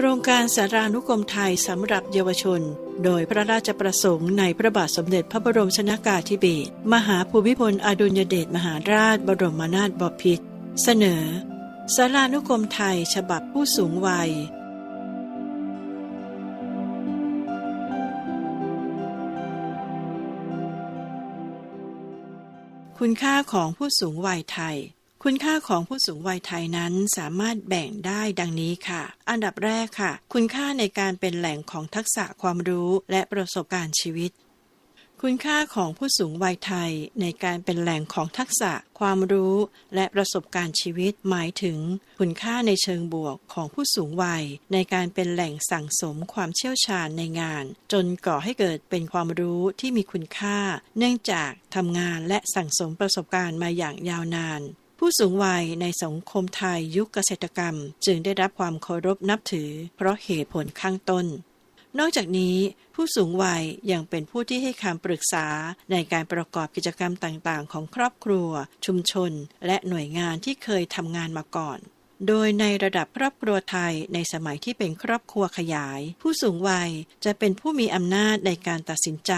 ครงการสารานุกรมไทยสำหรับเยาวชน โดยพระราชประสงค์ในพระบาทสมเด็จพระบรมชนากาธิเบศรมหาภูมิพลอดุลยเดชมหาราช บรมนาถบพิตรเสนอสารานุกรมไทยฉบับผู้สูงวัย คุณค่าของผู้สูงวัยไทย คุณค่าของผู้สูงวัยไทยนั้นสามารถแบ่งได้ดังนี้ค่ะ อันดับแรกค่ะ คุณค่าในการเป็นแหล่งของทักษะความรู้และประสบการณ์ชีวิต คุณค่าของผู้สูงวัยไทยในการเป็นแหล่งของทักษะ ความรู้ และประสบการณ์ชีวิต หมายถึง คุณค่าในเชิงบวกของผู้สูงวัย ในการเป็นแหล่งสั่งสมความเชี่ยวชาญในงาน จนก่อให้เกิดเป็นความรู้ที่มีคุณค่า เนื่องจากทำงานและสั่งสมประสบการณ์มาอย่างยาวนาน ผู้สูงวัยในสังคมไทยยุคเกษตรกรรม จึงได้รับความเคารพนับถือ เพราะเหตุผลข้างต้น นอกจากนี้ ผู้สูงวัยยังเป็นผู้ที่ให้คำปรึกษาในการประกอบกิจกรรมต่างๆ ของครอบครัว ชุมชน และหน่วยงานที่เคยทำงานมาก่อน โดยในระดับครอบครัวไทยในสมัยที่เป็นครอบครัวขยาย ผู้สูงวัยจะเป็นผู้มีอำนาจในการตัดสินใจ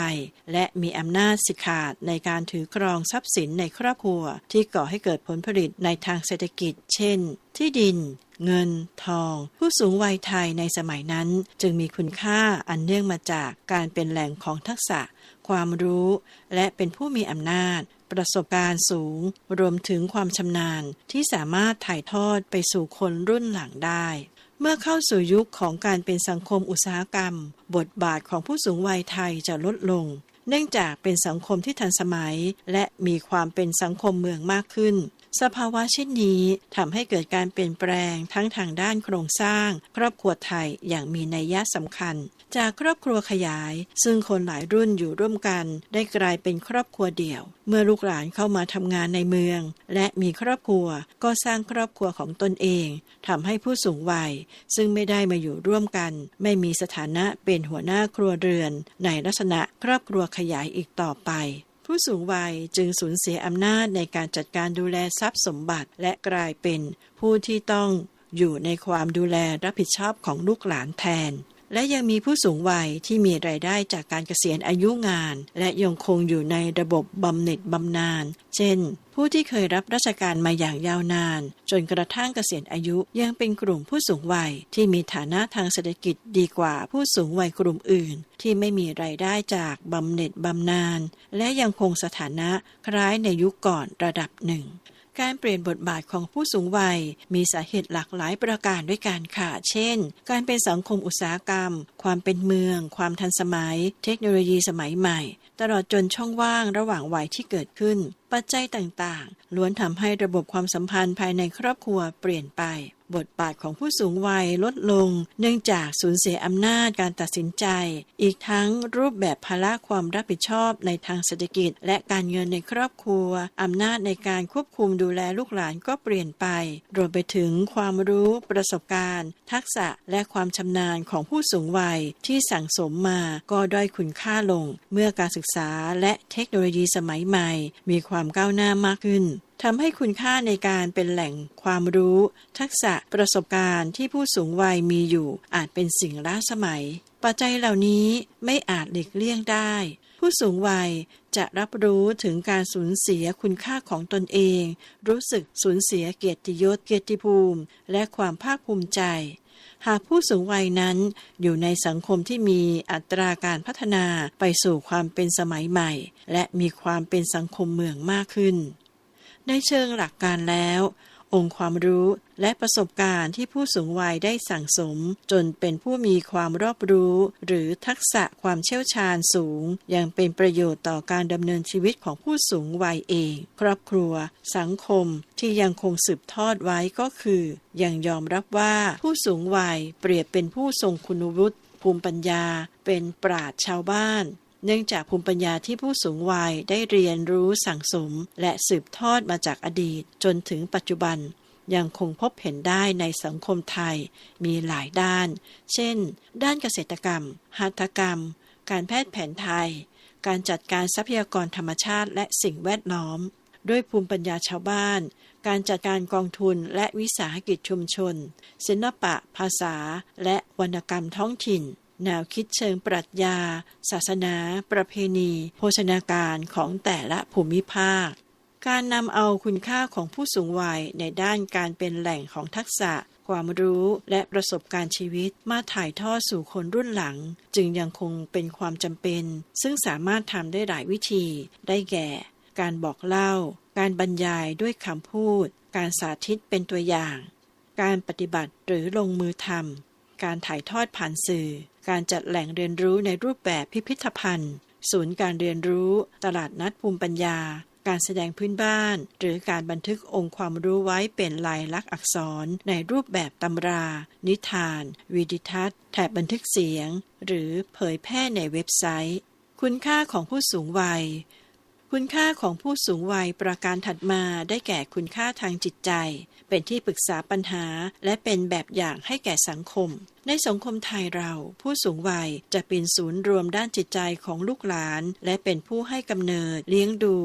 และมีอำนาจสิทขาดในการถือครองทรัพย์สินในครอบครัว ที่ก่อให้เกิดผลผลิตในทางเศรษฐกิจ เช่น ที่ดิน เงิน ทอง ผู้สูงวัยไทยในสมัยนั้น จึงมีคุณค่าอันเนื่องมาจากการเป็นแหล่งของทักษะ ความรู้ และเป็นผู้มีอำนาจ ประสบการณ์สูง รวมถึงความชำนาญที่สามารถถ่ายทอดไปสู่คนรุ่นหลังได้เมื่อเข้าสู่ยุคของการเป็นสังคมอุตสาหกรรม บทบาทของผู้สูงวัยไทยจะลดลง เนื่องจากเป็นสังคมที่ทันสมัย และมีความเป็นสังคมเมืองมากขึ้น สภาวะเช่นนี้ทำให้เกิดการเปลี่ยนแปลงทั้งทางด้านโครงสร้าง ครอบครัวไทยอย่างมีนัยยะสำคัญ จากครอบครัวขยาย ซึ่งคนหลายรุ่นอยู่ร่วมกัน ได้กลายเป็นครอบครัวเดี่ยว เมื่อลูกหลานเข้ามาทำงานในเมือง และมีครอบครัวก็สร้างครอบครัวของตนเองทำให้ผู้สูงวัย ซึ่งไม่ได้มาอยู่ร่วมกัน ไม่มีสถานะเป็นหัวหน้าครัวเรือน ในลักษณะครอบครัวขยายอีกต่อไป ผู้สูงวัยจึงสูญเสียอำนาจในการจัดการดูแลทรัพย์สมบัติและกลายเป็นผู้ที่ต้องอยู่ในความดูแลรับผิดชอบของลูกหลานแทน และยังมีผู้สูงวัยที่มีรายได้จากการเกษียณอายุงาน และยังคงอยู่ในระบบบำเหน็จบำนาญ เช่น ผู้ที่เคยรับราชการมาอย่างยาวนาน จนกระทั่งเกษียณอายุยังเป็นกลุ่มผู้สูงวัย ที่มีฐานะทางเศรษฐกิจดีกว่าผู้สูงวัยกลุ่มอื่น ที่ไม่มีรายได้จากบำเหน็จบำนาญและยังคงสถานะคล้ายในยุคก่อนระดับหนึ่ง การเปลี่ยนบทบาทของผู้สูงวัย มีสาเหตุหลากหลายประการด้วยกันค่ะ เช่น การเป็นสังคมอุตสาหกรรม ความเป็นเมือง ความทันสมัย เทคโนโลยีสมัยใหม่ ตลอดจนช่องว่างระหว่างวัยที่เกิดขึ้น ปัจจัยต่างๆ ล้วนทำให้ระบบความสัมพันธ์ภายในครอบครัวเปลี่ยนไป บทบาทของผู้สูงวัยลดลง เนื่องจากสูญเสียอำนาจการตัดสินใจ อีกทั้งรูปแบบภาระความรับผิดชอบในทางเศรษฐกิจ และการเงินในครอบครัวอำนาจในการควบคุมดูแลลูกหลานก็เปลี่ยนไป รวมไปถึงความรู้ประสบการณ์ ทักษะและความชำนาญของผู้สูงวัยที่สั่งสมมาก็ด้อยคุณค่าลง เมื่อการศึกษาและเทคโนโลยีสมัยใหม่ มีความก้าวหน้ามากขึ้น ทำให้คุณค่าในการเป็นแหล่งความรู้ ทักษะประสบการณ์ที่ผู้สูงวัยมีอยู่ อาจเป็นสิ่งล้าสมัย ปัจจัยเหล่านี้ไม่อาจหลีกเลี่ยงได้ ผู้สูงวัยจะรับรู้ถึงการสูญเสียคุณค่าของตนเอง รู้สึกสูญเสียเกียรติยศเกียรติภูมิ และความภาคภูมิใจ หากผู้สูงวัยนั้นอยู่ในสังคมที่มีอัตราการพัฒนาไปสู่ความเป็นสมัยใหม่ และมีความเป็นสังคมเมืองมากขึ้น ในเชิงหลักการแล้ว องค์ความรู้และประสบการณ์ที่ผู้สูงวัยได้สั่งสม จนเป็นผู้มีความรอบรู้ หรือทักษะความเชี่ยวชาญสูง ยังเป็นประโยชน์ต่อการดำเนินชีวิตของผู้สูงวัยเอง ครอบครัว สังคมที่ยังคงสืบทอดไว้ก็คือ ยังยอมรับว่าผู้สูงวัยเปรียบเป็นผู้ทรงคุณวุฒิภูมิปัญญา เป็นปราดชาวบ้าน เนื่องจากภูมิปัญญาที่ผู้สูงวัยได้เรียนรู้สั่งสม และสืบทอดมาจากอดีต จนถึงปัจจุบัน ยังคงพบเห็นได้ในสังคมไทย มีหลายด้าน เช่น ด้านเกษตรกรรม หัตถกรรม การแพทย์แผนไทย การจัดการทรัพยากรธรรมชาติและสิ่งแวดล้อม ด้วยภูมิปัญญาชาวบ้าน การจัดการกองทุนและวิสาหกิจชุมชน ศิลปะ ภาษา และวรรณกรรมท้องถิ่น แนวคิดเชิงปรัชญา ศาสนา ประเพณี โภชนาการของแต่ละภูมิภาค การนำเอาคุณค่าของผู้สูงวัยในด้านการเป็นแหล่งของทักษะ ความรู้และประสบการณ์ชีวิตมาถ่ายทอดสู่คนรุ่นหลัง จึงยังคงเป็นความจำเป็น ซึ่งสามารถทำได้หลายวิธี ได้แก่ การบอกเล่า การบรรยายด้วยคำพูด การสาธิตเป็นตัวอย่าง การปฏิบัติหรือลงมือทำการถ่ายทอดผ่านสื่อ การจัดแหล่งเรียนรู้ในรูปแบบพิพิธภัณฑ์ ศูนย์การเรียนรู้ ตลาดนัดภูมิปัญญา การแสดงพื้นบ้าน หรือการบันทึกองค์ความรู้ไว้เป็นลายลักษณ์อักษร ในรูปแบบตำรา นิทาน วิดิทัศน์ แถบบันทึกเสียง หรือเผยแพร่ในเว็บไซต์ คุณค่าของผู้สูงวัยคุณค่าของผู้สูงวัยประการถัดมาได้แก่คุณค่าทางจิตใจ เป็นที่ปรึกษาปัญหา และเป็นแบบอย่างให้แก่สังคมในสังคมไทยเราผู้สูงวัยจะเป็นศูนย์รวมด้านจิตใจของลูกหลาน และเป็นผู้ให้กำเนิด เลี้ยงดู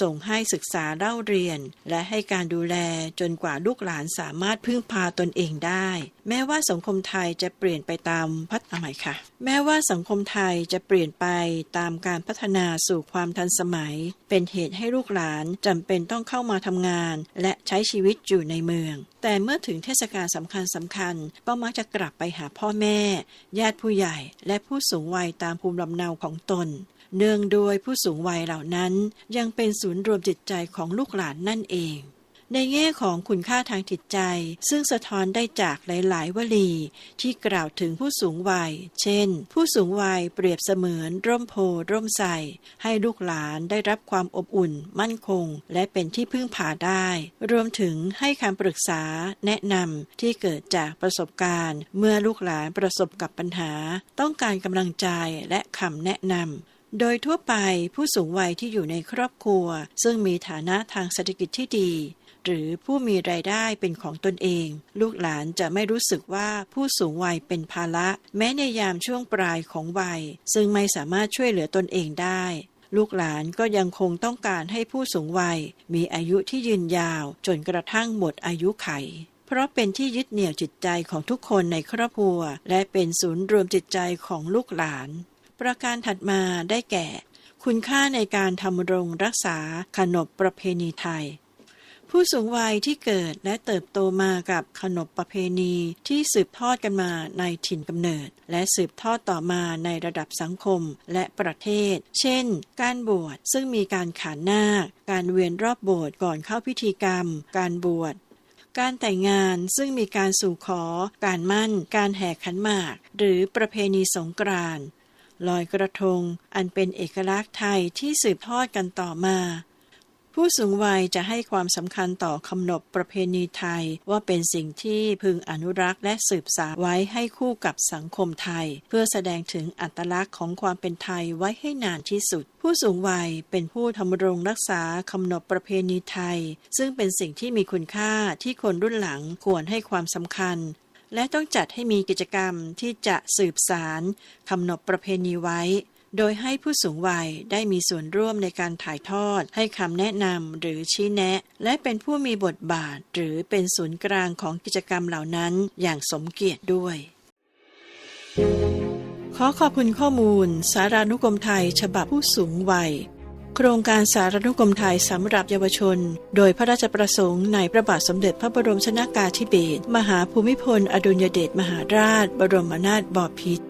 ส่งให้ศึกษาเล่าเรียน และให้การดูแลจนกว่าลูกหลานสามารถพึ่งพาตนเองได้ แม้ว่าสังคมไทยจะเปลี่ยนไปตามพัฒนาใหม่ค่ะ แม้ว่าสังคมไทยจะเปลี่ยนไปตามการพัฒนาสู่ความทันสมัย เป็นเหตุให้ลูกหลานจำเป็นต้องเข้ามาทำงาน และใช้ชีวิตอยู่ในเมือง แต่เมื่อถึงเทศกาลสำคัญสำคัญก็มักจะกลับไปหาพ่อแม่ ญาติผู้ใหญ่และผู้สูงวัยตามภูมิลำเนาของตน เนื่องโดยผู้สูงวัยเหล่านั้นยังเป็นศูนย์รวมจิตใจของลูกหลานนั่นเอง ในแง่ของคุณค่าทางจิตใจ ซึ่งสะท้อนได้จากหลาย ๆ วลี ที่กล่าวถึงผู้สูงวัย เช่น ผู้สูงวัยเปรียบเสมือน ร่มโพร่มใสให้ลูกหลานได้รับความอบอุ่น มั่นคง และเป็นที่พึ่งพาได้ รวมถึงให้คำปรึกษาแนะนำที่เกิดจากประสบการณ์ เมื่อลูกหลานประสบกับปัญหา ต้องการกำลังใจและคำแนะนำ โดยทั่วไปผู้สูงวัยที่อยู่ในครอบครัว ซึ่งมีฐานะทางเศรษฐกิจที่ดี หรือผู้มีรายได้เป็นของตนเอง ลูกหลานจะไม่รู้สึกว่าผู้สูงวัยเป็นภาระ แม้ในยามช่วงปลายของวัย ซึ่งไม่สามารถช่วยเหลือตนเองได้ ลูกหลานก็ยังคงต้องการให้ผู้สูงวัย มีอายุที่ยืนยาว จนกระทั่งหมดอายุไขเพราะเป็นที่ยึดเหนี่ยวจิตใจของทุกคนในครอบครัว และเป็นศูนย์รวมจิตใจของลูกหลาน ประการถัดมาได้แก่ คุณค่าในการทำรงรักษาขนบประเพณีไทย ผู้สูงวัยที่เกิดและเติบโตมากับขนบประเพณีที่สืบทอดกันมาในถิ่นกำเนิด และสืบทอดต่อมาในระดับสังคมและประเทศ เช่น การบวชซึ่งมีการขานนาคการเวียนรอบโบสถ์ก่อนเข้าพิธีกรรม การบวชการแต่งงานซึ่งมีการสู่ขอ การมั่น การแห่ขันหมาก หรือประเพณีสงกรานต์ ลอยกระทง อันเป็นเอกลักษณ์ไทยที่สืบทอดกันต่อมา ผู้สูงวัยจะให้ความสำคัญต่อคำนบประเพณีไทยว่าเป็นสิ่งที่พึงอนุรักษ์และสืบสานไว้ให้คู่กับสังคมไทย เพื่อแสดงถึงอัตลักษณ์ของความเป็นไทยไว้ให้นานที่สุด ผู้สูงวัยเป็นผู้ทำรงรักษาคำนบประเพณีไทย ซึ่งเป็นสิ่งที่มีคุณค่าที่คนรุ่นหลังควรให้ความสำคัญ และต้องจัดให้มีกิจกรรมที่จะสืบสารคำนบประเพณีไว้ โดยให้ผู้สูงวัยได้มีส่วนร่วมในการถ่ายทอด ให้คำแนะนำหรือชี้แนะ และเป็นผู้มีบทบาท หรือเป็นศูนย์กลางของกิจกรรมเหล่านั้นอย่างสมเกียรติด้วย ขอขอบคุณข้อมูล สารานุกรมไทย ฉบับผู้สูงวัย โครงการสารานุกรมไทยสำหรับเยาวชน โดยพระราชประสงค์ในพระบาทสมเด็จพระบรมชนากาธิเบศรมหาภูมิพล อดุลยเดชมหาราช บรมนาถบพิตร